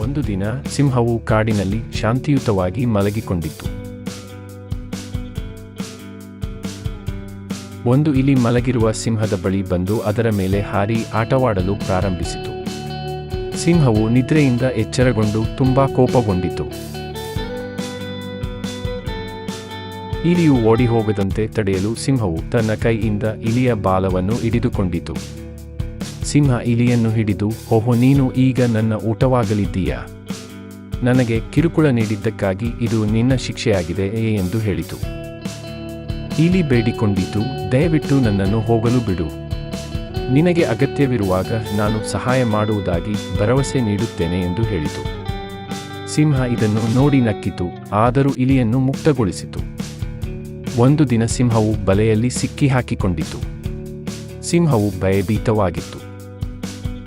ಒಂದು ದಿನ ಸಿಂಹವು ಕಾಡಿನಲ್ಲಿ ಶಾಂತಿಯುತವಾಗಿ ಮಲಗಿಕೊಂಡಿತ್ತು. ಒಂದು ಇಲಿ ಮಲಗಿರುವ ಸಿಂಹದ ಬಳಿ ಬಂದು ಅದರ ಮೇಲೆ ಹಾರಿ ಆಟವಾಡಲು ಪ್ರಾರಂಭಿಸಿತು. ಸಿಂಹವು ನಿದ್ರೆಯಿಂದ ಎಚ್ಚರಗೊಂಡು ತುಂಬಾ ಕೋಪಗೊಂಡಿತು. ಇಲಿಯು ಓಡಿ ಹೋಗದಂತೆ ತಡೆಯಲು ಸಿಂಹವು ತನ್ನ ಕೈಯಿಂದ ಇಲಿಯ ಬಾಲವನ್ನು ಹಿಡಿದುಕೊಂಡಿತು. ಸಿಂಹ ಇಲಿಯನ್ನು ಹಿಡಿದು, ಓಹೋ ನೀನು ಈಗ ನನ್ನ ಊಟವಾಗಲಿದ್ದೀಯಾ? ನನಗೆ ಕಿರುಕುಳ ನೀಡಿದ್ದಕ್ಕಾಗಿ ಇದು ನಿನ್ನ ಶಿಕ್ಷೆಯಾಗಿದೆ ಎಂದು ಹೇಳಿತು. ಇಲಿ ಬೇಡಿಕೊಂಡಿತು, ದಯವಿಟ್ಟು ನನ್ನನ್ನು ಹೋಗಲು ಬಿಡು. ನಿನಗೆ ಅಗತ್ಯವಿರುವಾಗ ನಾನು ಸಹಾಯ ಮಾಡುವುದಾಗಿ ಭರವಸೆ ನೀಡುತ್ತೇನೆ ಎಂದು ಹೇಳಿತು. ಸಿಂಹ ಇದನ್ನು ನೋಡಿ ನಕ್ಕಿತು, ಆದರೂ ಇಲಿಯನ್ನು ಮುಕ್ತಗೊಳಿಸಿತು. ಒಂದು ದಿನ ಸಿಂಹವು ಬಲೆಯಲ್ಲಿ ಸಿಕ್ಕಿ ಹಾಕಿಕೊಂಡಿತು ಸಿಂಹವು ಭಯಭೀತವಾಗಿತ್ತು.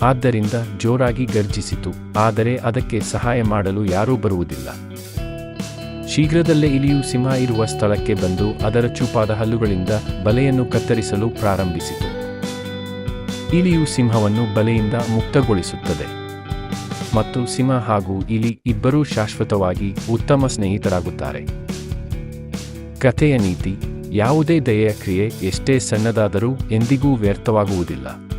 ಆದ್ದರಿಂದ ಜೋರಾಗಿ ಗರ್ಜಿಸಿತು. ಆದರೆ ಅದಕ್ಕೆ ಸಹಾಯ ಮಾಡಲು ಯಾರೂ ಬರುವುದಿಲ್ಲ. ಶೀಘ್ರದಲ್ಲೇ ಇಲಿಯು ಸಿಂಹ ಇರುವ ಸ್ಥಳಕ್ಕೆ ಬಂದು ಅದರ ಚೂಪಾದ ಹಲ್ಲುಗಳಿಂದ ಬಲೆಯನ್ನು ಕತ್ತರಿಸಲು ಪ್ರಾರಂಭಿಸಿತು. ಇಲಿಯು ಸಿಂಹವನ್ನು ಬಲೆಯಿಂದ ಮುಕ್ತಗೊಳಿಸುತ್ತದೆ. ಮತ್ತು ಸಿಂಹ ಹಾಗೂ ಇಲಿ ಇಬ್ಬರೂ ಶಾಶ್ವತವಾಗಿ ಉತ್ತಮ ಸ್ನೇಹಿತರಾಗುತ್ತಾರೆ. ಕಥೆಯ ನೀತಿ, ಯಾವುದೇ ದಯೆಯ ಕ್ರಿಯೆ ಎಷ್ಟೇ ಸಣ್ಣದಾದರೂ ಎಂದಿಗೂ ವ್ಯರ್ಥವಾಗುವುದಿಲ್ಲ.